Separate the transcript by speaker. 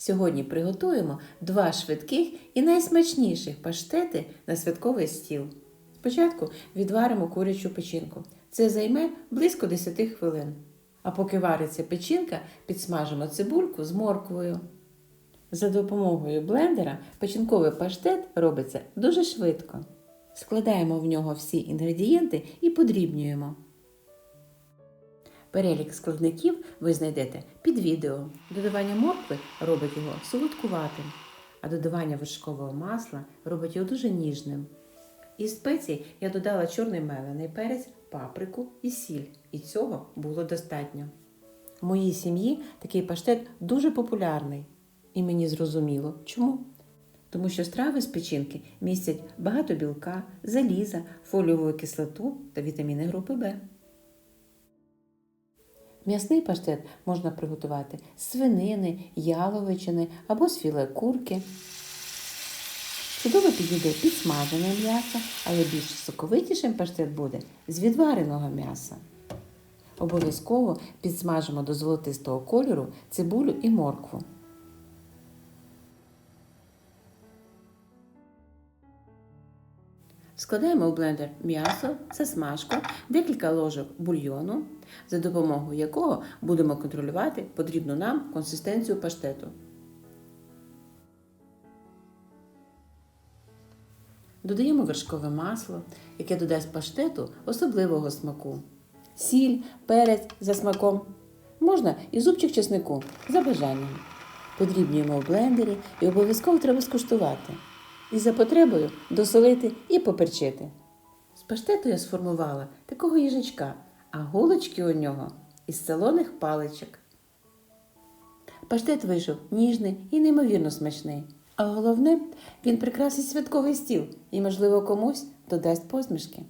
Speaker 1: Сьогодні приготуємо два швидких і найсмачніших паштети на святковий стіл. Спочатку відваримо курячу печінку. Це займе близько 10 хвилин. А поки вариться печінка, підсмажимо цибульку з морквою. За допомогою блендера печінковий паштет робиться дуже швидко. Складаємо в нього всі інгредієнти і подрібнюємо. Перелік складників ви знайдете під відео. Додавання моркви робить його солодкуватим, а додавання вершкового масла робить його дуже ніжним. Із спецій я додала чорний мелений перець, паприку і сіль, і цього було достатньо. В моїй сім'ї такий паштет дуже популярний, і мені зрозуміло чому. Тому що страви з печінки містять багато білка, заліза, фоліову кислоту та вітаміни групи В. М'ясний паштет можна приготувати з свинини, яловичини або з філе курки. Чудово підійде підсмажене м'ясо, але більш соковитішим паштет буде з відвареного м'яса. Обов'язково підсмажимо до золотистого кольору цибулю і моркву. Складаємо в блендер м'ясо, засмажку, декілька ложок бульйону, за допомогою якого будемо контролювати потрібну нам консистенцію паштету. Додаємо вершкове масло, яке додасть паштету особливого смаку. Сіль, перець за смаком. Можна і зубчик чеснику за бажанням. Подрібнюємо в блендері і обов'язково треба скуштувати. І за потребою досолити і поперчити. З паштету я сформувала такого їжачка, а голочки у нього із солоних паличок. Паштет вийшов ніжний і неймовірно смачний. А головне, він прикрасить святковий стіл і, можливо, комусь додасть посмішки.